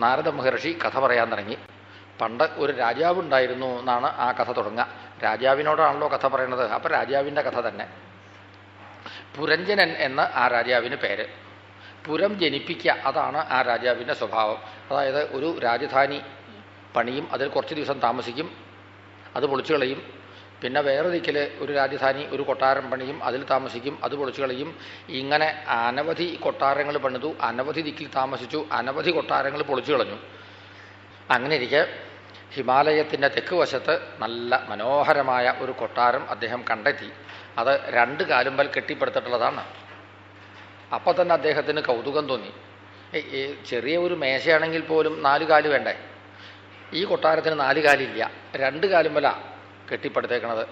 നാരദ മഹർഷി കഥ പറയാൻ തുടങ്ങി. പണ്ട് ഒരു രാജാവുണ്ടായിരുന്നു എന്നാണ് ആ കഥ തുടങ്ങുക. രാജാവിനോടാണല്ലോ കഥ പറയണത്. അപ്പം രാജാവിന്റെ കഥ തന്നെ. പുരഞ്ജനൻ എന്ന് ആ രാജാവിന് പേര്. പുരം ജനിപ്പിക്കുക അതാണ് ആ രാജാവിന്റെ സ്വഭാവം. അതായത് ഒരു രാജധാനി പണിയും അതിൽ കുറച്ച് ദിവസം താമസിക്കും. അത് പൊളിച്ചു കളയും പിന്നെ വേറെ ദിക്കിൽ ഒരു രാജധാനി ഒരു കൊട്ടാരം പണിയും അതിൽ താമസിക്കും അത് പൊളിച്ചു കളയും. ഇങ്ങനെ അനവധി കൊട്ടാരങ്ങൾ പണിതു അനവധി ദിക്കിൽ താമസിച്ചു അനവധി കൊട്ടാരങ്ങൾ പൊളിച്ചു കളഞ്ഞു. അങ്ങനെ ഇരിക്കെ ഹിമാലയത്തിന്റെ തെക്ക് വശത്ത് നല്ല മനോഹരമായ ഒരു കൊട്ടാരം അദ്ദേഹം കണ്ടെത്തി. അത് രണ്ട് കാലുമ്പൽ കെട്ടിപ്പടുത്തിട്ടുള്ളതാണ്. അപ്പോൾ തന്നെ അദ്ദേഹത്തിന് കൗതുകം തോന്നി. ചെറിയ ഒരു മേശയാണെങ്കിൽ പോലും നാല് കാൽ വേണ്ടേ? ഈ കൊട്ടാരത്തിന് നാല് കാലില്ല. രണ്ട് കാലുമ്പല കെട്ടിപ്പടുത്തേക്കണത്.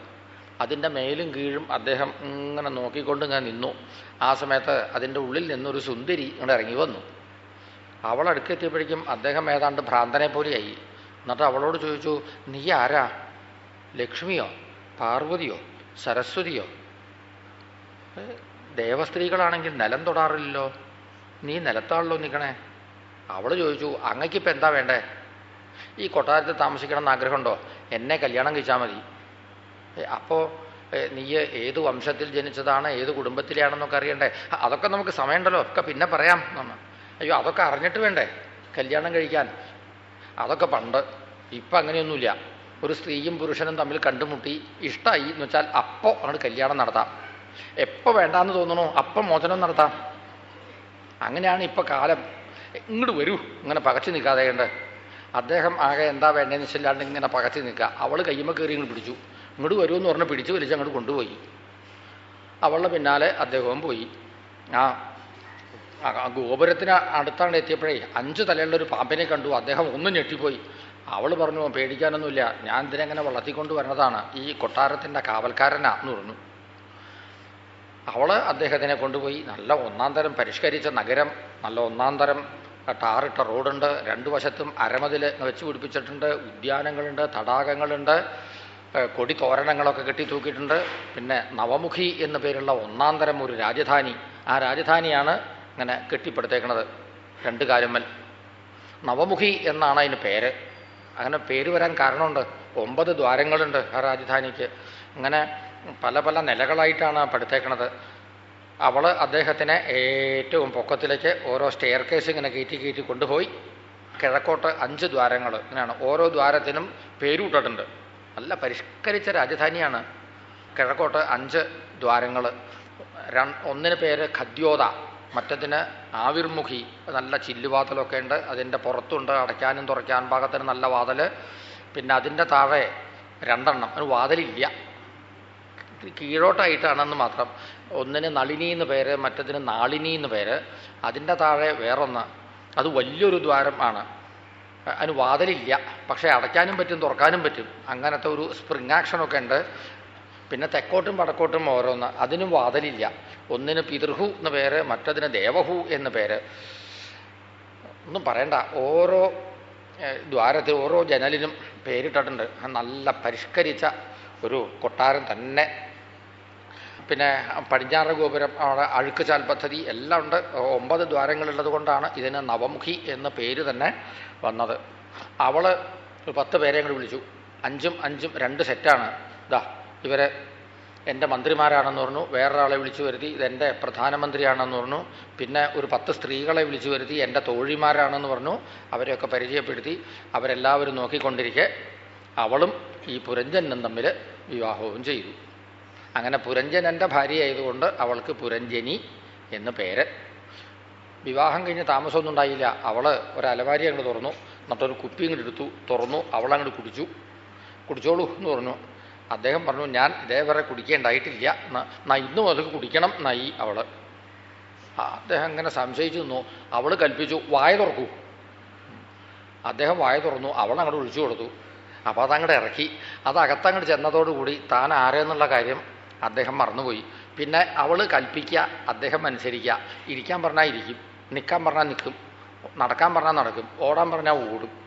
അതിന്റെ മേലും കീഴും അദ്ദേഹം ഇങ്ങനെ നോക്കിക്കൊണ്ട് ഞാൻ നിന്നു. ആ സമയത്ത് അതിന്റെ ഉള്ളിൽ നിന്നൊരു സുന്ദരി ഇങ്ങോട്ട് ഇറങ്ങി വന്നു. അവൾ അടുക്കെത്തിയപ്പോഴേക്കും അദ്ദേഹം ഏതാണ്ട് ഭ്രാന്തനെ പോലെയായി എന്നിട്ട് അവളോട് ചോദിച്ചു നീ ആരാ? ലക്ഷ്മിയോ? പാർവതിയോ? സരസ്വതിയോ? ദേവസ്ത്രീകളാണെങ്കിൽ നിലം തൊടാറില്ലല്ലോ. നീ നിലത്താണല്ലോ നിൽക്കണേ അവൾ ചോദിച്ചു അങ്ങക്കിപ്പോൾ എന്താ വേണ്ടേ? ഈ കൊട്ടാരത്തിൽ താമസിക്കണം എന്ന് ആഗ്രഹമുണ്ടോ? എന്നെ കല്യാണം കഴിച്ചാൽ മതി. അപ്പോൾ നീ ഏത് വംശത്തിൽ ജനിച്ചതാണ് ഏത് കുടുംബത്തിലാണെന്നൊക്കെ അറിയണ്ടേ? അതൊക്കെ നമുക്ക് സമയമുണ്ടല്ലോ ഒക്കെ പിന്നെ പറയാം എന്നാണ്. അയ്യോ അതൊക്കെ അറിഞ്ഞിട്ട് വേണ്ടേ? കല്യാണം കഴിക്കാൻ. അതൊക്കെ പണ്ട് ഇപ്പം അങ്ങനെയൊന്നുമില്ല. ഒരു സ്ത്രീയും പുരുഷനും തമ്മിൽ കണ്ടുമുട്ടി ഇഷ്ടമായി എന്ന് വെച്ചാൽ അപ്പോൾ അങ്ങോട്ട് കല്യാണം നടത്താം. എപ്പോൾ വേണ്ടാന്ന് തോന്നണോ? അപ്പം മോചനം നടത്താം. അങ്ങനെയാണ് ഇപ്പം കാലം. ഇങ്ങോട്ട് വരൂ ഇങ്ങനെ പകച്ചു നിൽക്കാതെ കണ്ട്. അദ്ദേഹം ആകെ എന്താ വേണ്ടതെന്ന് വെച്ചില്ലാണ്ട് ഇങ്ങനെ പകച്ചു നിൽക്കുക. അവൾ കയ്യുമ്മ കയറി ഇങ്ങോട്ട് പിടിച്ചു. ഇങ്ങോട്ട് വരുമെന്ന് പറഞ്ഞ് പിടിച്ചു വലിച്ച് അങ്ങോട്ട് കൊണ്ടുപോയി. അവളുടെ പിന്നാലെ അദ്ദേഹവും പോയി. ആ ഗോപുരത്തിന് അടുത്താണ് എത്തിയപ്പോഴേ അഞ്ച് തലയുള്ള ഒരു പാമ്പിനെ കണ്ടു. അദ്ദേഹം ഒന്നും ഞെട്ടിപ്പോയി. അവൾ പറഞ്ഞു പേടിക്കാനൊന്നുമില്ല. ഞാൻ ഇതിനെങ്ങനെ വളർത്തിക്കൊണ്ട് വരണതാണ്? ഈ കൊട്ടാരത്തിന്റെ കാവൽക്കാരനാ എന്ന് പറഞ്ഞു. അവൾ അദ്ദേഹത്തിനെ കൊണ്ടുപോയി. നല്ല ഒന്നാം തരം പരിഷ്കരിച്ച നഗരം നല്ല ഒന്നാം തരം ടാറിട്ട റോഡുണ്ട്. രണ്ടു വശത്തും അരമതിൽ വെച്ച് പിടിപ്പിച്ചിട്ടുണ്ട്. ഉദ്യാനങ്ങളുണ്ട് തടാകങ്ങളുണ്ട്. കൊടി തോരണങ്ങളൊക്കെ കെട്ടി തൂക്കിയിട്ടുണ്ട്. പിന്നെ നവമുഖി എന്ന പേരുള്ള ഒന്നാം തരം ഒരു രാജധാനി. ആ രാജധാനിയാണ് ഇങ്ങനെ കെട്ടിപ്പടുത്തേക്കണത്. രണ്ട് കാലുമ്മൽ നവമുഖി എന്നാണ് അതിന് പേര്. അങ്ങനെ പേര് വരാൻ കാരണമുണ്ട്. ഒമ്പത് ദ്വാരങ്ങളുണ്ട് ആ രാജധാനിക്ക്. അങ്ങനെ പല പല നിലകളായിട്ടാണ് പടുത്തേക്കണത്. അവൾ അദ്ദേഹത്തിനെ ഏറ്റവും പൊക്കത്തിലേക്ക് ഓരോ സ്റ്റെയർ കേസ് ഇങ്ങനെ കയറ്റി കയറ്റി കൊണ്ടുപോയി. കിഴക്കോട്ട് അഞ്ച് ദ്വാരങ്ങൾ ഇങ്ങനെയാണ്. ഓരോ ദ്വാരത്തിനും പേരൂട്ടിട്ടുണ്ട്. നല്ല പരിഷ്കരിച്ച രാജധാനിയാണ് കിഴക്കോട്ട് അഞ്ച് ദ്വാരങ്ങൾ ഒന്നിന് പേര് ഖദ്യോത മറ്റതിന് ആവിർമുഖി. നല്ല ചില്ലുവാതലൊക്കെ ഉണ്ട്. അതിന്റെ പുറത്തുണ്ട്. അടയ്ക്കാനും തുറയ്ക്കാൻ പാകത്തിന് നല്ല വാതൽ പിന്നെ അതിന്റെ താഴെ രണ്ടെണ്ണം. ഒരു വാതിലില്ല. കീഴോട്ടായിട്ടാണെന്ന് മാത്രം. ഒന്നിന് നളിനി എന്ന് പേര് മറ്റതിന് നാളിനി എന്ന് പേര്. അതിന്റെ താഴെ വേറൊന്ന്. അത് വലിയൊരു ദ്വാരം ആണ്. അതിന് വാതിലില്ല. പക്ഷേ അടയ്ക്കാനും പറ്റും തുറക്കാനും പറ്റും. അങ്ങനത്തെ ഒരു സ്പ്രിങ് ആക്ഷനൊക്കെ ഉണ്ട്. പിന്നെ തെക്കോട്ടും വടക്കോട്ടും ഓരോന്ന്. അതിനും വാതിലില്ല. ഒന്നിന് പിതൃഹു എന്ന് പേര് മറ്റതിന് ദേവഹു എന്ന് പേര്. ഒന്നും പറയണ്ട. ഓരോ ദ്വാരത്തിൽ ഓരോ ജനലിനും പേരിട്ടിട്ടുണ്ട്. നല്ല പരിഷ്കരിച്ച ഒരു കൊട്ടാരം തന്നെ. പിന്നെ പടിഞ്ഞാറ് ഗോപുരം അവിടെ അഴുക്കുചാൽ പദ്ധതി എല്ലാം ഉണ്ട്. ഒമ്പത് ദ്വാരങ്ങളുള്ളത് കൊണ്ടാണ് ഇതിന് നവമുഖി എന്ന പേര് തന്നെ വന്നത്. അവൾ പത്ത് പേരെ കൂടി വിളിച്ചു. അഞ്ചും അഞ്ചും രണ്ട് സെറ്റാണ്. ഇതാ ഇവരെ എന്റെ മന്ത്രിമാരാണെന്ന് പറഞ്ഞു. വേറൊരാളെ വിളിച്ചു വരുത്തി. ഇതെന്റെ പ്രധാനമന്ത്രിയാണെന്ന് പറഞ്ഞു. പിന്നെ ഒരു പത്ത് സ്ത്രീകളെ വിളിച്ചു വരുത്തി. എന്റെ തോഴിമാരാണെന്ന് പറഞ്ഞു. അവരെയൊക്കെ പരിചയപ്പെടുത്തി. അവരെല്ലാവരും നോക്കിക്കൊണ്ടിരിക്കെ. അവളും ഈ പുരഞ്ജനും തമ്മിൽ വിവാഹവും ചെയ്തു. അങ്ങനെ പുരഞ്ജനന്റെ ഭാര്യയായതുകൊണ്ട് അവൾക്ക് പുരഞ്ജനി എന്ന് പേര്. വിവാഹം കഴിഞ്ഞ് താമസമൊന്നും ഉണ്ടായില്ല. അവൾ ഒരു അലമാരി അങ്ങോട്ട് തുറന്നു. എന്നിട്ടൊരു കുപ്പി ഇങ്ങോട്ട് എടുത്തു. തുറന്നു. അവളങ്ങോട്ട് കുടിച്ചു. കുടിച്ചോളൂ എന്ന് പറഞ്ഞു. അദ്ദേഹം പറഞ്ഞു ഞാൻ ഇതേവരെ കുടിക്കേണ്ടായിട്ടില്ല. എന്നാ ഇന്നും അത് കുടിക്കണം എന്നായി അവൾ അദ്ദേഹം അങ്ങനെ സംശയിച്ചു നിന്നു. അവൾ കൽപ്പിച്ചു വായ തുറക്കൂ. അദ്ദേഹം വായ തുറന്നു. അവൾ അങ്ങോട്ട് വിളിച്ചു കൊടുത്തു. അപ്പോൾ അതങ്ങോട്ട് ഇറക്കി. അത് അകത്തങ്ങോട്ട് ചെന്നതോടുകൂടി താൻ ആരെന്നുള്ള കാര്യം അദ്ദേഹം മറന്നുപോയി. പിന്നെ അവൾ കൽപ്പിക്കുക അദ്ദേഹം അനുസരിക്കുക. ഇരിക്കാൻ പറഞ്ഞാൽ ഇരിക്കും നിൽക്കാൻ പറഞ്ഞാൽ നിൽക്കും നടക്കാൻ പറഞ്ഞാൽ നടക്കും ഓടാൻ പറഞ്ഞാൽ ഓടും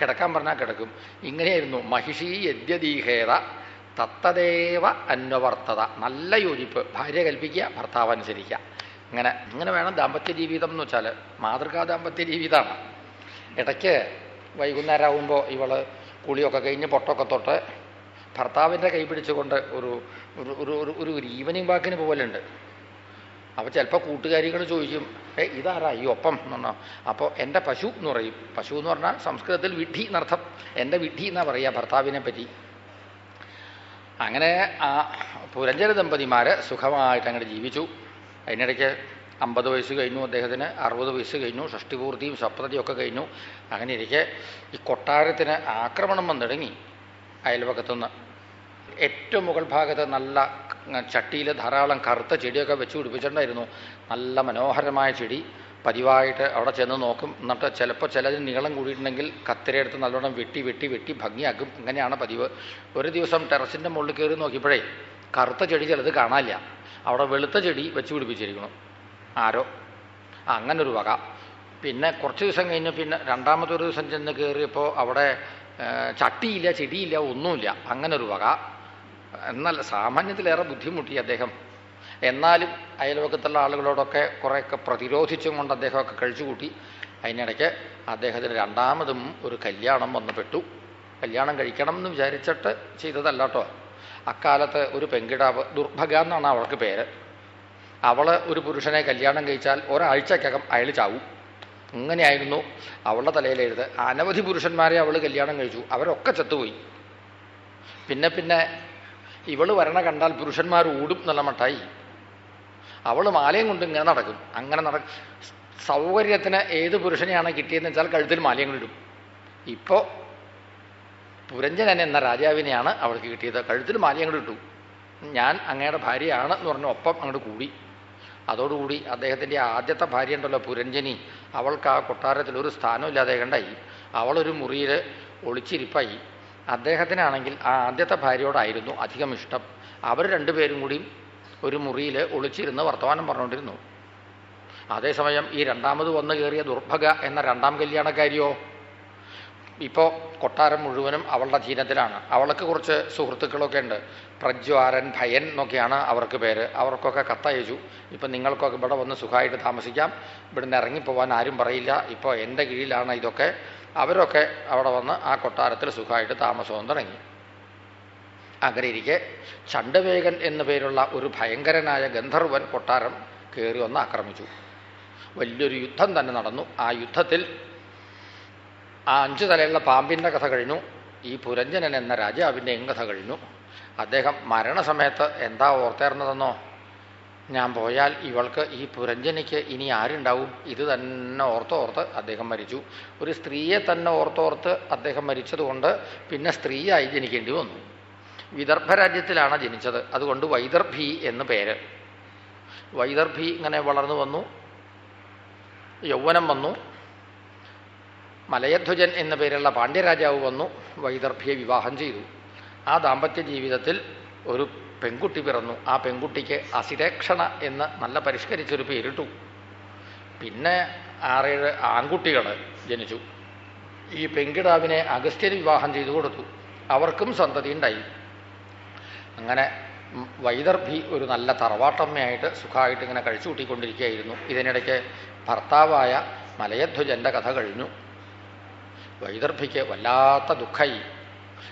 കിടക്കാൻ പറഞ്ഞാൽ കിടക്കും. ഇങ്ങനെയായിരുന്നു മഹിഷി യദ്യദീഹേത തത്തദേവ അന്വവർത്തത. നല്ല യോജിപ്പ്. ഭാര്യ കൽപ്പിക്കുക ഭർത്താവ് അനുസരിക്കുക. ഇങ്ങനെ ഇങ്ങനെ വേണം ദാമ്പത്യ ജീവിതം എന്ന് വെച്ചാൽ മാതൃകാ ദാമ്പത്യ ജീവിതമാണ്. ഇടയ്ക്ക് വൈകുന്നേരം ആകുമ്പോൾ ഇവൾ കുളിയൊക്കെ കഴിഞ്ഞ് പൊട്ടൊക്കെ തൊട്ട് ഭർത്താവിന്റെ കൈ പിടിച്ചുകൊണ്ട് ഒരു ഒരു ഒരു ഒരു ഒരു ഈവനിങ് വാക്കിന് പോകലുണ്ട് അപ്പോൾ ചിലപ്പോൾ കൂട്ടുകാരികൾ ചോദിക്കും ഏ ഇതാരാ ഈ ഒപ്പം? എന്ന് പറഞ്ഞാൽ അപ്പോൾ എന്റെ പശു എന്ന് പറയും. പശു എന്ന് പറഞ്ഞാൽ സംസ്കൃതത്തിൽ വിഡ്ഢി എന്നർത്ഥം. എന്റെ വിഡ്ഢി എന്നാ പറയുക ഭർത്താവിനെ പറ്റി. അങ്ങനെ ആ പുരഞ്ജന ദമ്പതിമാർ സുഖമായിട്ട് അങ്ങോട്ട് ജീവിച്ചു. അതിനിടയ്ക്ക് അമ്പത് വയസ്സ് കഴിഞ്ഞു അദ്ദേഹത്തിന് അറുപത് വയസ്സ് കഴിഞ്ഞു ഷഷ്ടിപൂർത്തിയും സപ്തതിയും ഒക്കെ കഴിഞ്ഞു. അങ്ങനെ ഇരിക്കെ ഈ കൊട്ടാരത്തിന് ആക്രമണം വന്നിടങ്ങി അയൽവക്കത്തുനിന്ന്. ഏറ്റവും മുകൾ ഭാഗത്ത് നല്ല ചട്ടിയിൽ ധാരാളം കറുത്ത ചെടിയൊക്കെ വെച്ച് പിടിപ്പിച്ചിട്ടുണ്ടായിരുന്നു. നല്ല മനോഹരമായ ചെടി. പതിവായിട്ട് അവിടെ ചെന്ന് നോക്കും. എന്നിട്ട് ചിലപ്പോൾ ചിലതിന് നീളം കൂടിയിട്ടുണ്ടെങ്കിൽ കത്തിരയെടുത്ത് നല്ലോണം വെട്ടി വെട്ടി വെട്ടി ഭംഗിയാക്കും. ഇങ്ങനെയാണ് പതിവ്. ഒരു ദിവസം ടെറസിന്റെ മുകളിൽ കയറി നോക്കിയപ്പോഴേ കറുത്ത ചെടി ചിലത് കാണാനില്ല. അവിടെ വെളുത്ത ചെടി വെച്ച് പിടിപ്പിച്ചിരിക്കുന്നു. ആരോ? അങ്ങനൊരു വക. പിന്നെ കുറച്ച് ദിവസം കഴിഞ്ഞ് പിന്നെ രണ്ടാമത്തെ ഒരു ദിവസം ചെന്ന് കയറിയപ്പോൾ അവിടെ ചട്ടിയില്ല ചെടിയില്ല ഒന്നുമില്ല. അങ്ങനെ ഒരു വക. എന്നാൽ സാമാന്യത്തിലേറെ ബുദ്ധിമുട്ടി അദ്ദേഹം. എന്നാലും അയൽവക്കത്തുള്ള ആളുകളോടൊക്കെ കുറേയൊക്കെ പ്രതിരോധിച്ചും കൊണ്ട് അദ്ദേഹമൊക്കെ കഴിച്ചുകൂട്ടി. അതിനിടയ്ക്ക് അദ്ദേഹത്തിന് രണ്ടാമതും ഒരു കല്യാണം വന്നപ്പെട്ടു. കല്യാണം കഴിക്കണം എന്ന് വിചാരിച്ചിട്ട് ചെയ്തതല്ല കേട്ടോ അക്കാലത്ത് ഒരു പെൺകിടാവ് ദുർഭഗ എന്നാണ് അവൾക്ക് പേര്. അവൾ ഒരു പുരുഷനെ കല്യാണം കഴിച്ചാൽ ഒരാഴ്ചക്കകം അയാൾ ചാവും. ഇങ്ങനെയായിരുന്നു അവളുടെ തലയിലെഴുത്. അനവധി പുരുഷന്മാരെ അവൾ കല്യാണം കഴിച്ചു. അവരൊക്കെ ചത്തുപോയി. പിന്നെ പിന്നെ ഇവൾ വരണ കണ്ടാൽ പുരുഷന്മാർ ഓടും നല്ല മട്ടായി. അവൾ മാലയും കൊണ്ട് ഇങ്ങനെ നടക്കും. അങ്ങനെ നട സൗകര്യത്തിന് ഏത് പുരുഷനെയാണ് കിട്ടിയതെന്ന് വെച്ചാൽ കഴുത്തിൽ മാലയും കൊണ്ടിടും ഇപ്പോൾ പുരഞ്ജനൻ എന്ന രാജാവിനെയാണ് അവൾക്ക് കിട്ടിയത്. കഴുത്തിൽ മാലയും കൊണ്ടിട്ടു ഞാൻ അങ്ങയുടെ ഭാര്യയാണ് എന്ന് പറഞ്ഞ ഒപ്പം അങ്ങോട്ട് കൂടി. അതോടുകൂടി അദ്ദേഹത്തിന്റെ ആദ്യത്തെ ഭാര്യ ഉണ്ടല്ലോ പുരഞ്ജനി. അവൾക്ക് ആ കൊട്ടാരത്തിൽ ഒരു സ്ഥാനമില്ലാതെ കണ്ടായി. അവളൊരു മുറിയിൽ ഒളിച്ചിരിപ്പായി. അദ്ദേഹത്തിനാണെങ്കിൽ ആ ആദ്യത്തെ ഭാര്യയോടായിരുന്നു അധികം ഇഷ്ടം. അവർ രണ്ടുപേരും കൂടിയും ഒരു മുറിയിൽ ഒളിച്ചിരുന്ന് വർത്തമാനം പറഞ്ഞുകൊണ്ടിരുന്നു. അതേസമയം ഈ രണ്ടാമത് വന്നു കയറിയ ദുർഭഗ എന്ന രണ്ടാം കല്യാണക്കാരിയോ? ഇപ്പോൾ കൊട്ടാരം മുഴുവനും അവളുടെ അധീനത്തിലാണ്. അവൾക്ക് കുറച്ച് സുഹൃത്തുക്കളൊക്കെ ഉണ്ട്. പ്രജ്വാരൻ ഭയൻ എന്നൊക്കെയാണ് അവർക്ക് പേര്. അവർക്കൊക്കെ കത്തയച്ചു. ഇപ്പം നിങ്ങൾക്കൊക്കെ ഇവിടെ വന്ന് സുഖമായിട്ട് താമസിക്കാം. ഇവിടുന്ന് ഇറങ്ങിപ്പോവാൻ ആരും പറയില്ല. ഇപ്പോൾ എന്റെ കീഴിലാണ് ഇതൊക്കെ. അവരൊക്കെ അവിടെ വന്ന് ആ കൊട്ടാരത്തിൽ സുഖമായിട്ട് താമസവും തുടങ്ങി. അങ്ങനെ ഇരിക്കെ ചണ്ടവേഗൻ എന്നു പേരുള്ള ഒരു ഭയങ്കരനായ ഗന്ധർവൻ കൊട്ടാരം കയറി ഒന്ന് ആക്രമിച്ചു. വലിയൊരു യുദ്ധം തന്നെ നടന്നു. ആ യുദ്ധത്തിൽ ആ അഞ്ചു തലയുള്ള പാമ്പിന്റെ കഥ കഴിഞ്ഞു. ഈ പുരഞ്ജനൻ എന്ന രാജാവിന്റെയും കഥ കഴിഞ്ഞു. അദ്ദേഹം മരണസമയത്ത് എന്താ ഓർത്തേർന്നതെന്നോ? ഞാൻ പോയാൽ ഇവൾക്ക് ഈ പുരഞ്ജനിക്ക് ഇനി ആരുണ്ടാവും? ഇത് തന്നെ ഓർത്തോർത്ത് അദ്ദേഹം മരിച്ചു. ഒരു സ്ത്രീയെ തന്നെ ഓർത്തോർത്ത് അദ്ദേഹം മരിച്ചതുകൊണ്ട് പിന്നെ സ്ത്രീയായി ജനിക്കേണ്ടി വന്നു. വിദർഭ രാജ്യത്തിലാണ് ജനിച്ചത്. അതുകൊണ്ട് വൈദർഭി എന്ന് പേര്. വൈദർഭി ഇങ്ങനെ വളർന്നു വന്നു. യൗവനം വന്നു. മലയധ്വജൻ എന്ന പേരുള്ള പാണ്ഡ്യരാജാവ് വന്നു വൈദർഭ്യെ വിവാഹം ചെയ്തു. ആ ദാമ്പത്യ ജീവിതത്തിൽ ഒരു പെൺകുട്ടി പിറന്നു. ആ പെൺകുട്ടിക്ക് അസിരേക്ഷണ എന്ന് നല്ല പരിഷ്കരിച്ചൊരു പേരിട്ടു. പിന്നെ ആറേഴ് ആൺകുട്ടികൾ ജനിച്ചു. ഈ പെൺകിടാവിനെ അഗസ്ത്യന് വിവാഹം ചെയ്തു കൊടുത്തു. അവർക്കും സന്തതി ഉണ്ടായി. അങ്ങനെ വൈദർഭി ഒരു നല്ല തറവാട്ടമ്മയായിട്ട് സുഖമായിട്ട് ഇങ്ങനെ കഴിച്ചു കൂട്ടിക്കൊണ്ടിരിക്കുകയായിരുന്നു ഇതിനിടയ്ക്ക് ഭർത്താവായ മലയധ്വജന്റെ കഥ കഴിഞ്ഞു. വൈദർഭിക്ക് വല്ലാത്ത ദുഃഖമായി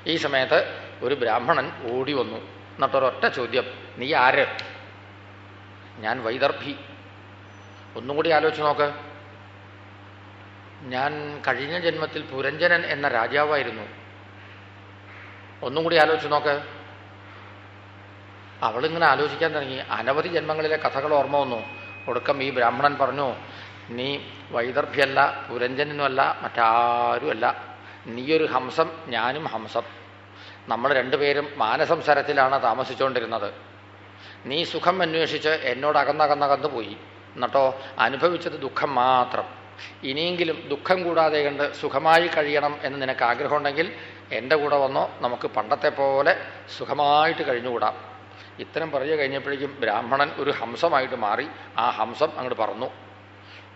ഈ സമയത്ത് ഒരു ബ്രാഹ്മണൻ ഓടി വന്നു. എന്നിട്ടൊരൊറ്റ ചോദ്യം നീ ആര്? ഞാൻ വൈദർഭി. ഒന്നും കൂടി ആലോചിച്ച് നോക്ക്. ഞാൻ കഴിഞ്ഞ ജന്മത്തിൽ പുരഞ്ജനൻ എന്ന രാജാവായിരുന്നു. ഒന്നും കൂടി ആലോചിച്ച് നോക്ക്. അവളിങ്ങനെ ആലോചിക്കാൻ തുടങ്ങി. അനവധി ജന്മങ്ങളിലെ കഥകൾ ഓർമ്മ വന്നു. ഒടുക്കം ഈ ബ്രാഹ്മണൻ പറഞ്ഞു നീ വൈദർഭ്യല്ല പുരഞ്ജനുമല്ല മറ്റാരുമല്ല. നീയൊരു ഹംസം ഞാനും ഹംസം. നമ്മൾ രണ്ടുപേരും മാനസംസരത്തിലാണ് താമസിച്ചുകൊണ്ടിരുന്നത്. നീ സുഖം അന്വേഷിച്ച് എന്നോട് അകന്നകന്നകന്ന് പോയി. എന്നിട്ടോ അനുഭവിച്ചത് ദുഃഖം മാത്രം. ഇനിയെങ്കിലും ദുഃഖം കൂടാതെ കണ്ട് സുഖമായി കഴിയണം എന്ന് നിനക്ക് ആഗ്രഹമുണ്ടെങ്കിൽ എന്റെ കൂടെ വന്നോ നമുക്ക് പണ്ടത്തെ പോലെ സുഖമായിട്ട് കഴിഞ്ഞുകൂടാം. ഇത്തരം പറഞ്ഞു കഴിഞ്ഞപ്പോഴേക്കും ബ്രാഹ്മണൻ ഒരു ഹംസമായിട്ട് മാറി. ആ ഹംസം അങ്ങോട്ട് പറന്നു.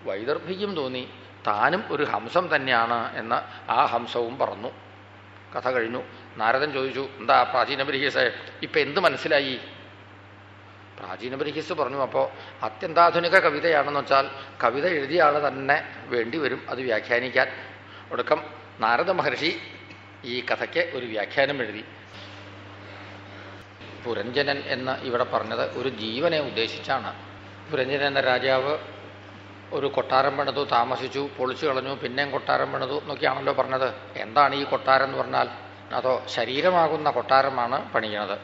വൈദർഭിക്കും തോന്നി. താനും ഒരു ഹംസം തന്നെയാണ് എന്ന് ആ ഹംസവും പറഞ്ഞു. കഥ കഴിഞ്ഞു. നാരദൻ ചോദിച്ചു എന്താ പ്രാചീന ബരിഹീസേ ഇപ്പം എന്ത് മനസ്സിലായി? പ്രാചീന ബരിഹിസ് പറഞ്ഞു. അപ്പോൾ അത്യന്താധുനിക കവിതയാണെന്ന് വെച്ചാൽ കവിത എഴുതിയ ആൾ തന്നെ വേണ്ടി വരും അത് വ്യാഖ്യാനിക്കാൻ. ഒടുക്കം നാരദ മഹർഷി ഈ കഥയ്ക്ക് ഒരു വ്യാഖ്യാനം എഴുതി. പുരഞ്ജനൻ എന്ന് ഇവിടെ പറഞ്ഞത് ഒരു ജീവനെ ഉദ്ദേശിച്ചാണ്. പുരഞ്ജനൻ എന്ന രാജാവ് ഒരു കൊട്ടാരം പണിതു താമസിച്ചു പൊളിച്ചു കളഞ്ഞു പിന്നെയും കൊട്ടാരം പണിതു എന്നൊക്കെയാണല്ലോ പറഞ്ഞത്. എന്താണ് ഈ കൊട്ടാരം എന്ന് പറഞ്ഞാൽ? അതോ ശരീരമാകുന്ന കൊട്ടാരമാണ് പണിയണത്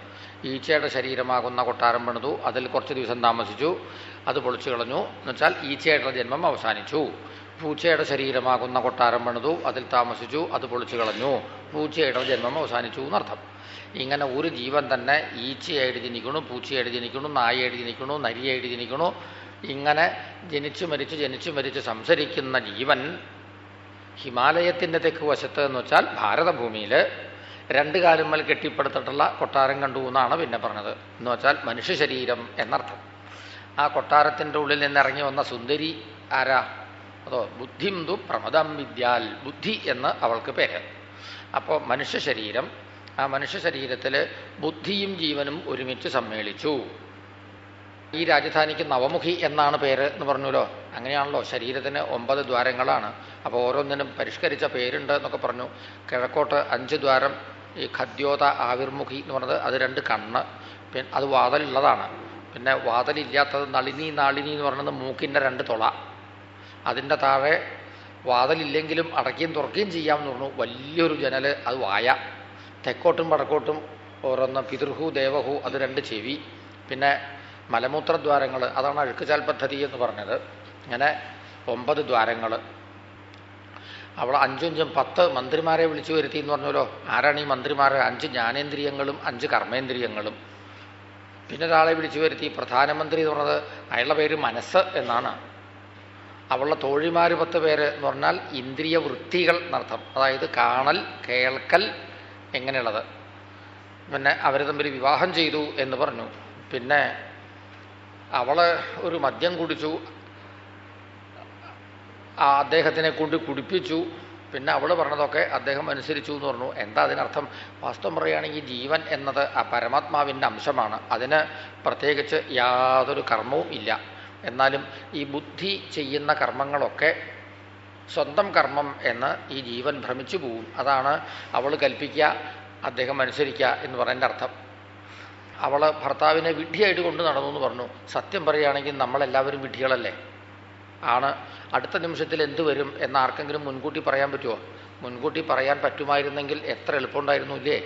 ഈച്ചയുടെ ശരീരമാകുന്ന കൊട്ടാരം പണിതു അതിൽ കുറച്ച് ദിവസം താമസിച്ചു അത് പൊളിച്ചു കളഞ്ഞു എന്നുവെച്ചാൽ ഈച്ചയുടെ ജന്മം അവസാനിച്ചു. പൂച്ചയുടെ ശരീരമാകുന്ന കൊട്ടാരം പണിതു അതിൽ താമസിച്ചു അത് പൊളിച്ചു കളഞ്ഞു. പൂച്ചയുടെ ജന്മം അവസാനിച്ചു എന്നർത്ഥം. ഇങ്ങനെ ഒരു ജീവൻ തന്നെ ഈച്ചയായിട്ട് ജനിക്കണു പൂച്ചയായിട്ട് ജനിക്കണു നായയായിട്ട് ജനിക്കണു നരിയായിട്ട് ജനിക്കണു ഇങ്ങനെ ജനിച്ചു മരിച്ചു ജനിച്ചു മരിച്ചു സംസരിക്കുന്ന ജീവൻ ഹിമാലയത്തിന്റെ തെക്ക് വശത്ത് എന്ന് വെച്ചാൽ ഭാരതഭൂമിയിൽ രണ്ട് കാലുമ്മൽ കെട്ടിപ്പടുത്തിട്ടുള്ള കൊട്ടാരം കണ്ടു എന്നാണ് പിന്നെ പറഞ്ഞത്. എന്ന് വെച്ചാൽ മനുഷ്യ ശരീരം എന്നർത്ഥം. ആ കൊട്ടാരത്തിന്റെ ഉള്ളിൽ നിന്ന് ഇറങ്ങി വന്ന സുന്ദരി ആരാ? അതോ ബുദ്ധിന്തു പ്രമദം വിദ്യാൽ ബുദ്ധി എന്ന് അവൾക്ക് പേര്. അപ്പോൾ മനുഷ്യ ശരീരം ആ മനുഷ്യ ശരീരത്തിൽ ബുദ്ധിയും ജീവനും ഒരുമിച്ച് സമ്മേളിച്ചു. ഈ രാജധാനിക്ക് നവമുഖി എന്നാണ് പേര് എന്ന് പറഞ്ഞല്ലോ അങ്ങനെയാണല്ലോ ശരീരത്തിന് ഒമ്പത് ദ്വാരങ്ങളാണ്. അപ്പോൾ ഓരോന്നിനും പരിഷ്കരിച്ച പേരുണ്ട് എന്നൊക്കെ പറഞ്ഞു. കിഴക്കോട്ട് അഞ്ച് ദ്വാരം ഈ ഖദ്യോത ആവിർമുഖി എന്ന് പറഞ്ഞത് അത് രണ്ട് കണ്ണ്. പിന്നെ അത് വാതലുള്ളതാണ്. പിന്നെ വാതലില്ലാത്തത് നളിനി നാളിനി എന്ന് പറയുന്നത് മൂക്കിന്റെ രണ്ട് തുള. അതിന്റെ താഴെ വാതലില്ലെങ്കിലും അടയ്ക്കുകയും തുറക്കുകയും ചെയ്യാമെന്ന് പറഞ്ഞു. വലിയൊരു ജനൽ അത് വായ. തെക്കോട്ടും വടക്കോട്ടും ഓരോന്ന് പിതൃഹു ദേവഹു അത് രണ്ട് ചെവി. പിന്നെ മലമൂത്രദ്വാരങ്ങൾ അതാണ് അഴുക്കുചാൽ പദ്ധതി എന്ന് പറഞ്ഞത്. അങ്ങനെ ഒമ്പത് ദ്വാരങ്ങൾ അവിടെ അഞ്ചഞ്ചും പത്ത് മന്ത്രിമാരെ വിളിച്ചു വരുത്തി എന്ന് പറഞ്ഞല്ലോ. ആരാണ് ഈ മന്ത്രിമാർ അഞ്ച് ജ്ഞാനേന്ദ്രിയങ്ങളും അഞ്ച് കർമ്മേന്ദ്രിയങ്ങളും. പിന്നെ ഒരാളെ വിളിച്ചു വരുത്തി പ്രധാനമന്ത്രി എന്ന് പറഞ്ഞത് അയാളുടെ പേര് മനസ്സ് എന്നാണ്. അവളുടെ തോഴിമാർ പത്ത് പേര് എന്ന് പറഞ്ഞാൽ ഇന്ദ്രിയ വൃത്തികൾ എന്നർത്ഥം. അതായത് കാണൽ കേൾക്കൽ എങ്ങനെയുള്ളത്. പിന്നെ അവർ തമ്മിൽ വിവാഹം ചെയ്തു എന്ന് പറഞ്ഞു. പിന്നെ അവൾ ഒരു മദ്യം കുടിച്ചു. ആ അദ്ദേഹത്തിനെ കൊണ്ട് കുടിപ്പിച്ചു. പിന്നെ അവൾ പറഞ്ഞതൊക്കെ അദ്ദേഹം അനുസരിച്ചു എന്ന് പറഞ്ഞു. എന്താ അതിനർത്ഥം? വാസ്തവം പറയുകയാണെങ്കിൽ ജീവൻ എന്നത് ആ പരമാത്മാവിന്റെ അംശമാണ്. അതിന് പ്രത്യേകിച്ച് യാതൊരു കർമ്മവും ഇല്ല. എന്നാലും ഈ ബുദ്ധി ചെയ്യുന്ന കർമ്മങ്ങളൊക്കെ സ്വന്തം കർമ്മം എന്ന് ഈ ജീവൻ ഭ്രമിച്ചു പോവും. അതാണ് അവൾ കൽപ്പിക്കുക അദ്ദേഹം അനുസരിക്കുക എന്ന് പറയേണ്ട അർത്ഥം. അവൾ ഭർത്താവിനെ വിഡ്ഢിയായിട്ട് കൊണ്ട് നടന്നു എന്ന് പറഞ്ഞു. സത്യം പറയുകയാണെങ്കിൽ നമ്മളെല്ലാവരും വിഡ്ഢികളല്ലേ? ആണ്. അടുത്ത നിമിഷത്തിൽ എന്ത് വരും എന്ന് ആർക്കെങ്കിലും മുൻകൂട്ടി പറയാൻ പറ്റുമോ മുൻകൂട്ടി പറയാൻ പറ്റുമായിരുന്നെങ്കിൽ എത്ര എളുപ്പമുണ്ടായിരുന്നു ഇല്ലേ?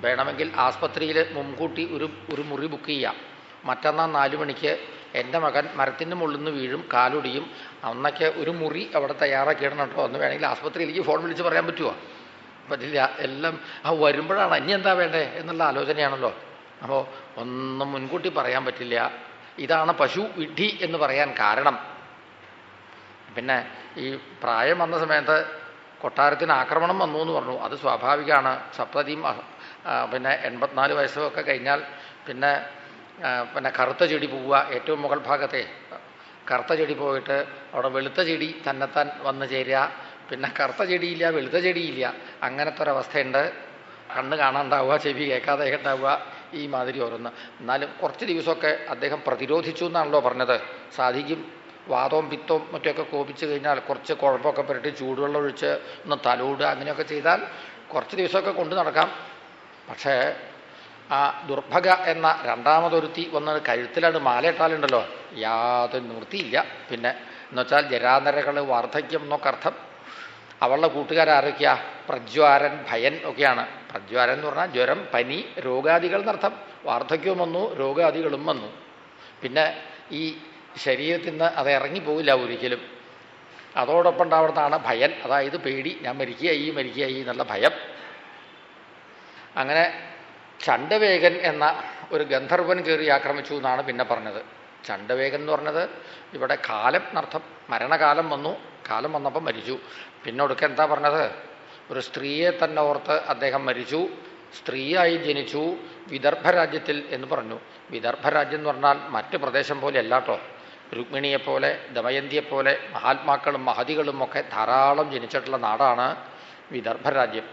വേണമെങ്കിൽ ആസ്പത്രിയിൽ മുൻകൂട്ടി ഒരു ഒരു മുറി ബുക്ക് ചെയ്യാം. മറ്റന്നാൾ നാലു മണിക്ക് എന്റെ മകൻ മരത്തിന്റെ മുള്ളിൽ നിന്ന് വീഴും കാലൊടിയും. അന്നൊക്കെ ഒരു മുറി അവിടെ തയ്യാറാക്കിയിടണം കേട്ടോ. എന്ന് വേണമെങ്കിൽ ആസ്പത്രിയിലേക്ക് ഫോൺ വിളിച്ച് പറയാൻ പറ്റുമോ പറ്റില്ല. എല്ലാം ആ വരുമ്പോഴാണ്. ഇനി എന്താ വേണ്ടേ എന്നുള്ള ആലോചനയാണല്ലോ. അപ്പോൾ ഒന്നും മുൻകൂട്ടി പറയാൻ പറ്റില്ല. ഇതാണ് പശു വിഡ്ഢി എന്ന് പറയാൻ കാരണം. പിന്നെ ഈ പ്രായം വന്ന സമയത്ത് കൊട്ടാരത്തിന് ആക്രമണം വന്നു എന്ന് പറഞ്ഞു. അത് സ്വാഭാവികമാണ്. സപ്തതിയും പിന്നെ എൺപത്തിനാല് വയസ്സൊക്കെ കഴിഞ്ഞാൽ പിന്നെ പിന്നെ കറുത്ത ചെടി പോവുക ഏറ്റവും മുകൾ ഭാഗത്തെ. കറുത്ത ചെടി പോയിട്ട് അവിടെ വെളുത്ത ചെടി തന്നെത്താൻ വന്നു ചേരുക. പിന്നെ കറുത്ത ചെടിയില്ല വെളുത്ത ചെടിയില്ല. അങ്ങനത്തെ ഒരവസ്ഥയുണ്ട് കണ്ണ് കാണാണ്ടാവുക ചെവി കേൾക്കാതെ ഉണ്ടാവുക ഈ മാതിരി ഓരോന്ന്. എന്നാലും കുറച്ച് ദിവസമൊക്കെ അദ്ദേഹം പ്രതിരോധിച്ചു എന്നാണല്ലോ പറഞ്ഞത്. സാധിക്കും. വാദവും പിത്തവും മറ്റൊക്കെ കോപിച്ച് കഴിഞ്ഞാൽ കുറച്ച് കുഴപ്പമൊക്കെ പുരട്ടി ചൂടുവെള്ളം ഒഴിച്ച് ഒന്ന് തലോടുക അങ്ങനെയൊക്കെ ചെയ്താൽ കുറച്ച് ദിവസമൊക്കെ കൊണ്ടു നടക്കാം. പക്ഷേ ആ ദുർഭഗ എന്ന രണ്ടാമതൊരുത്തി വന്ന് കഴുത്തിലാണ് മാലയിട്ടാലുണ്ടല്ലോ. യാതൊരു നിവൃത്തിയില്ല. പിന്നെ എന്നുവെച്ചാൽ ജരാനരകൾ വാർദ്ധക്യം എന്നൊക്കെ അർത്ഥം. അവളുടെ കൂട്ടുകാരൊക്കെയാ പ്രജ്വാരൻ ഭയൻ ഒക്കെയാണ്. പ്രജ്വാരൻ എന്ന് പറഞ്ഞാൽ ജ്വരം പനി രോഗാദികൾ എന്നർത്ഥം. വാർദ്ധക്യവും വന്നു രോഗാദികളും വന്നു. പിന്നെ ഈ ശരീരത്തിൽ നിന്ന് അത് ഇറങ്ങിപ്പോവില്ല ഒരിക്കലും. അതോടൊപ്പം ഉണ്ടാവുന്നതാണ് ഭയൻ. അതായത് പേടി. ഞാൻ മരിക്കുകയായി മരിക്കുകയായി എന്നുള്ള ഭയം. അങ്ങനെ ചണ്ടവേഗൻ എന്ന ഒരു ഗന്ധർവൻ കയറി ആക്രമിച്ചു എന്നാണ് പിന്നെ പറഞ്ഞത്. ചണ്ടവേഗൻ എന്ന് പറഞ്ഞത് ഇവിടെ കാലം എന്നർത്ഥം. മരണകാലം വന്നു. കാലം വന്നപ്പോൾ മരിച്ചു. പിന്നെ ഒടുക്ക എന്താ പറഞ്ഞത്? ഒരു സ്ത്രീയെ തന്നെ ഓർത്ത് അദ്ദേഹം മരിച്ചു. സ്ത്രീയായി ജനിച്ചു. വിദർഭരാജ്യത്തിൽ എന്ന് പറഞ്ഞു. വിദർഭരാജ്യം എന്ന് പറഞ്ഞാൽ മറ്റ് പ്രദേശം പോലെ അല്ലാട്ടോ രുക്മിണിയെപ്പോലെ ദമയന്തിയെപ്പോലെ മഹാത്മാക്കളും മഹതികളും ഒക്കെ ധാരാളം ജനിച്ചിട്ടുള്ള നാടാണ് വിദർഭരാജ്യം.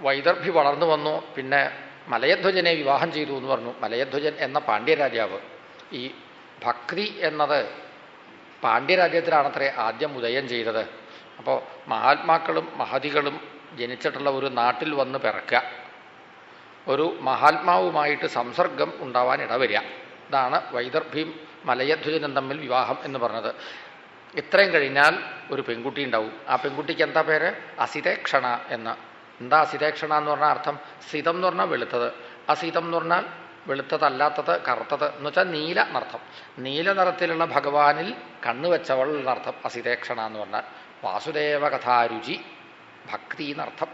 വൈദർഭി വളർന്നു വന്നു. പിന്നെ മലയധ്വജനെ വിവാഹം ചെയ്തു എന്ന് പറഞ്ഞു. മലയധ്വജൻ എന്ന പാണ്ഡ്യരാജാവ് ഈ ഭക്തി എന്നത് പാണ്ഡ്യരാജ്യത്തിലാണത്രേ ആദ്യം ഉദയം ചെയ്തത്. അപ്പോൾ മഹാത്മാക്കളും മഹതികളും ജനിച്ചിട്ടുള്ള ഒരു നാട്ടിൽ വന്ന് പിറക്കുക. ഒരു മഹാത്മാവുമായിട്ട് സംസർഗം ഉണ്ടാവാൻ ഇടവരിക. ഇതാണ് വൈദർഭ്യം മലയധ്വജനും തമ്മിൽ വിവാഹം എന്ന് പറഞ്ഞത്. ഇത്രയും കഴിഞ്ഞാൽ ഒരു പെൺകുട്ടി ഉണ്ടാവും. ആ പെൺകുട്ടിക്ക് എന്താ പേര്? അസിതേക്ഷണ എന്ന്. എന്താ അസിതേക്ഷണ എന്ന് പറഞ്ഞാൽ അർത്ഥം? സിതം എന്ന് പറഞ്ഞാൽ വെളുത്തത്. അസിതം എന്ന് പറഞ്ഞാൽ വെളുത്തതല്ലാത്തത് കറുത്തത് എന്ന് വെച്ചാൽ നീല എന്നർത്ഥം. നീല നിറത്തിലുള്ള ഭഗവാനിൽ കണ്ണുവെച്ചവൾ എന്നർത്ഥം അസിതേക്ഷണ എന്ന് പറഞ്ഞാൽ വാസുദേവ കഥാരുചി ഭക്തി എന്നർത്ഥം.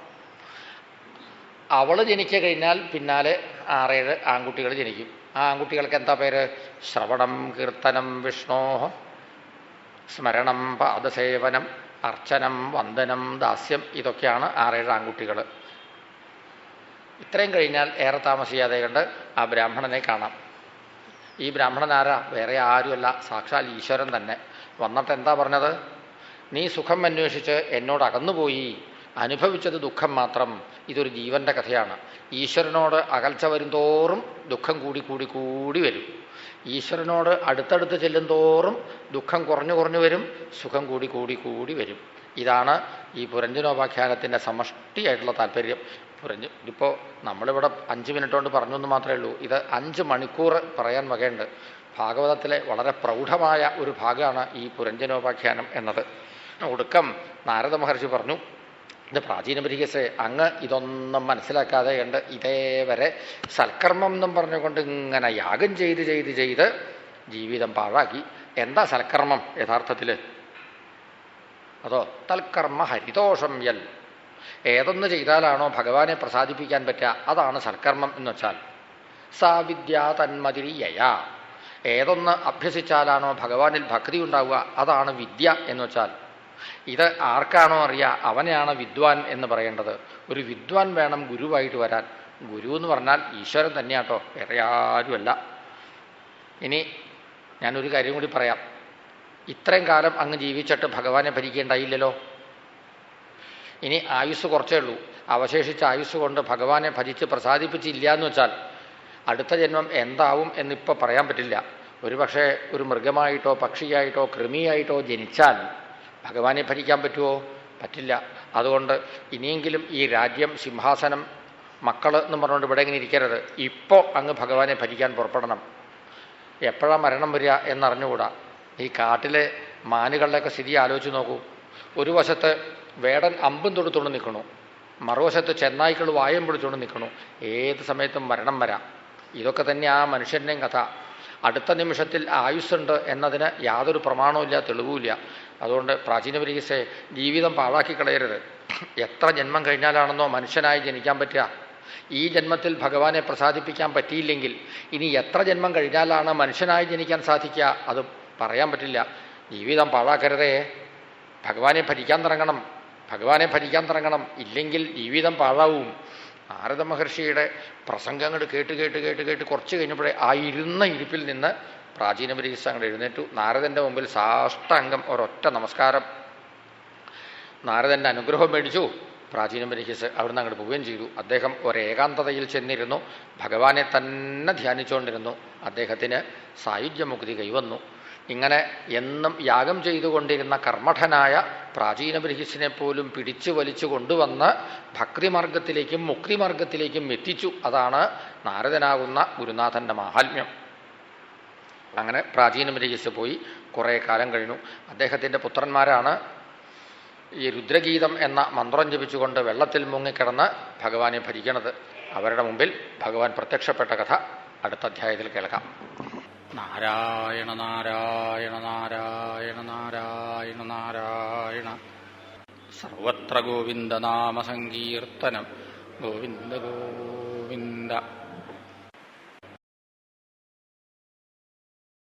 അവൾ ജനിച്ചു കഴിഞ്ഞാൽ പിന്നാലെ ആറേഴ് ആൺകുട്ടികൾ ജനിക്കും. ആ ആൺകുട്ടികൾക്ക് എന്താ പേര്? ശ്രവണം കീർത്തനം വിഷ്ണോ സ്മരണം പാദസേവനം അർച്ചനം വന്ദനം ദാസ്യം ഇതൊക്കെയാണ് ആറേഴ് ആൺകുട്ടികൾ ഇത്രയും കഴിഞ്ഞാൽ ഏറെ താമസിയാതെ കണ്ട് ആ ബ്രാഹ്മണനെ കാണാം. ഈ ബ്രാഹ്മണൻ ആരാ വേറെ ആരുമല്ല. സാക്ഷാൽ ഈശ്വരൻ തന്നെ. വന്നിട്ട് എന്താ പറഞ്ഞത്? നീ സുഖം അന്വേഷിച്ച് എന്നോട് അകന്നുപോയി. അനുഭവിച്ചത് ദുഃഖം മാത്രം. ഇതൊരു ജീവന്റെ കഥയാണ്. ഈശ്വരനോട് അകൽച്ച വരുംതോറും ദുഃഖം കൂടി കൂടി കൂടി വരും. ഈശ്വരനോട് അടുത്തടുത്ത് ചെല്ലും തോറും ദുഃഖം കുറഞ്ഞു കുറഞ്ഞു വരും. സുഖം കൂടി കൂടി കൂടി വരും. ഇതാണ് ഈ പുരഞ്ജനോപാഖ്യാനത്തിന്റെ സമഷ്ടിയായിട്ടുള്ള താല്പര്യം. പുരഞ്ജ ഇതിപ്പോൾ നമ്മളിവിടെ അഞ്ച് മിനിറ്റ് കൊണ്ട് പറഞ്ഞു എന്ന് മാത്രമേ ഉള്ളൂ. ഇത് അഞ്ച് മണിക്കൂർ പറയാൻ വകയുണ്ട്. ഭാഗവതത്തിലെ വളരെ പ്രൗഢമായ ഒരു ഭാഗമാണ് ഈ പുരഞ്ജനോപാഖ്യാനം എന്നത്. ഒടുക്കം നാരദ മഹർഷി പറഞ്ഞു ഇത് പ്രാചീന പരിഹസെ അങ്ങ് ഇതൊന്നും മനസ്സിലാക്കാതെ കണ്ട് ഇതേവരെ സൽക്കർമ്മം എന്നും പറഞ്ഞുകൊണ്ട് ഇങ്ങനെ യാഗം ചെയ്ത് ചെയ്ത് ചെയ്ത് ജീവിതം പാഴാക്കി. എന്താ സൽക്കർമ്മം യഥാർത്ഥത്തിൽ അതോ തൽക്കർമ്മ ഹരിതോഷം യൽ. ഏതൊന്ന് ചെയ്താലാണോ ഭഗവാനെ പ്രസാദിപ്പിക്കാൻ പറ്റുക അതാണ് സൽക്കർമ്മം എന്ന് വെച്ചാൽ. സാ വിദ്യ തന്മതിരിയയ ഏതൊന്ന് അഭ്യസിച്ചാലാണോ ഭഗവാനിൽ ഭക്തി ഉണ്ടാവുക അതാണ് വിദ്യ എന്ന് വെച്ചാൽ. ഇത് ആർക്കാണോ അറിയുക അവനെയാണ് വിദ്വാൻ എന്ന് പറയേണ്ടത്. ഒരു വിദ്വാൻ വേണം ഗുരുവായിട്ട് വരാൻ. ഗുരു എന്ന് പറഞ്ഞാൽ ഈശ്വരൻ തന്നെയാട്ടോ വേറെ ആരുമല്ല. ഇനി ഞാനൊരു കാര്യം കൂടി പറയാം. ഇത്രയും കാലം അങ്ങ് ജീവിച്ചിട്ട് ഭഗവാനെ ഭരിക്കേണ്ടായില്ലല്ലോ? ഇനി ആയുസ് കുറച്ചേ ഉള്ളൂ. അവശേഷിച്ച ആയുസ് കൊണ്ട് ഭഗവാനെ ഭജിച്ച് പ്രസാദിപ്പിച്ചില്ല എന്ന് വെച്ചാൽ അടുത്ത ജന്മം എന്താവും എന്നിപ്പോൾ പറയാൻ പറ്റില്ല. ഒരു പക്ഷേ ഒരു മൃഗമായിട്ടോ പക്ഷിയായിട്ടോ കൃമിയായിട്ടോ ജനിച്ചാൽ ഭഗവാനെ ഭരിക്കാൻ പറ്റുമോ പറ്റില്ല. അതുകൊണ്ട് ഇനിയെങ്കിലും ഈ രാജ്യം സിംഹാസനം മക്കൾ എന്ന് പറഞ്ഞുകൊണ്ട് ഇവിടെ ഇങ്ങനെ ഇരിക്കരുത്. ഇപ്പോൾ അങ്ങ് ഭഗവാനെ ഭരിക്കാൻ പുറപ്പെടണം. എപ്പോഴാണ് മരണം വരിക എന്നറിഞ്ഞുകൂടാ. ഈ കാട്ടിലെ മാനുകളുടെയൊക്കെ സ്ഥിതി ആലോചിച്ച് നോക്കൂ. ഒരു വശത്ത് വേടൻ അമ്പും തൊടുത്തുകൊണ്ട് നിൽക്കണു മറുവശത്ത് ചെന്നായ്ക്കൾ വായം പിടിച്ചുകൊണ്ട് നിൽക്കണു ഏത് സമയത്തും മരണം വരാം. ഇതൊക്കെ തന്നെ ആ മനുഷ്യന്റെയും കഥ. അടുത്ത നിമിഷത്തിൽ ആയുസ്സുണ്ട് എന്നതിന് യാതൊരു പ്രമാണവുമില്ല തെളിവുമില്ല. അതുകൊണ്ട് പ്രാചീന പരീക്ഷയെ ജീവിതം പാഴാക്കി കളയരുത്. എത്ര ജന്മം കഴിഞ്ഞാലാണെന്നോ മനുഷ്യനായി ജനിക്കാൻ പറ്റുക. ഈ ജന്മത്തിൽ ഭഗവാനെ പ്രസാദിപ്പിക്കാൻ പറ്റിയില്ലെങ്കിൽ ഇനി എത്ര ജന്മം കഴിഞ്ഞാലാണ് മനുഷ്യനായി ജനിക്കാൻ സാധിക്കുക? അത് പറയാൻ പറ്റില്ല. ജീവിതം പാഴാക്കരുതേ. ഭഗവാനെ ഭരിക്കാൻ തുടങ്ങണം. ഭഗവാനെ ഭരിക്കാൻ തുടങ്ങണം. ഇല്ലെങ്കിൽ ജീവിതം പാഴാവും. നാരദ മഹർഷിയുടെ പ്രസംഗങ്ങൾ കേട്ട് കേട്ട് കേട്ട് കേട്ട് കുറച്ച് കഴിഞ്ഞപ്പോഴേ ആ ഇരുന്ന ഇരിപ്പിൽ നിന്ന് പ്രാചീന പരീക്ഷ അങ്ങോട്ട് എഴുന്നേറ്റു. നാരദന്റെ മുമ്പിൽ സാഷ്ടാംഗം ഒരൊറ്റ നമസ്കാരം. നാരദന്റെ അനുഗ്രഹം മേടിച്ചു. പ്രാചീന പരീക്ഷസ് അവിടുന്ന് അങ്ങോട്ട് പോവുകയും ചെയ്തു. അദ്ദേഹം ഒരേകാന്തതയിൽ ചെന്നിരുന്നു. ഭഗവാനെ തന്നെ ധ്യാനിച്ചുകൊണ്ടിരുന്നു. അദ്ദേഹത്തിന് സായുജ്യമുക്തി കൈവന്നു. ഇങ്ങനെ എന്നും യാഗം ചെയ്തുകൊണ്ടിരുന്ന കർമ്മഠനായ പ്രാചീന ബ്രഹിസിനെ പോലും പിടിച്ചു വലിച്ചു കൊണ്ടുവന്ന് ഭക്തിമാർഗത്തിലേക്കും മുക്തിമാർഗത്തിലേക്കും എത്തിച്ചു. അതാണ് നാരദനാകുന്ന ഗുരുനാഥന്റെ മാഹാത്മ്യം. അങ്ങനെ പ്രാചീന ബ്രഹിസ് പോയി കുറേ കാലം കഴിഞ്ഞു. അദ്ദേഹത്തിന്റെ പുത്രന്മാരാണ് ഈ രുദ്രഗീതം എന്ന മന്ത്രം ജപിച്ചുകൊണ്ട് വെള്ളത്തിൽ മുങ്ങിക്കിടന്ന് ഭഗവാനെ ഭരിക്കണത്. അവരുടെ മുമ്പിൽ ഭഗവാൻ പ്രത്യക്ഷപ്പെട്ട കഥ അടുത്ത അധ്യായത്തിൽ കേൾക്കാം. നാരായണ നാരായണ നാരായണ നാരായണ നാരായണ സർവത്ര ഗോവിന്ദനാമസങ്കീർത്തനം. ഗോവിന്ദ ഗോവിന്ദ.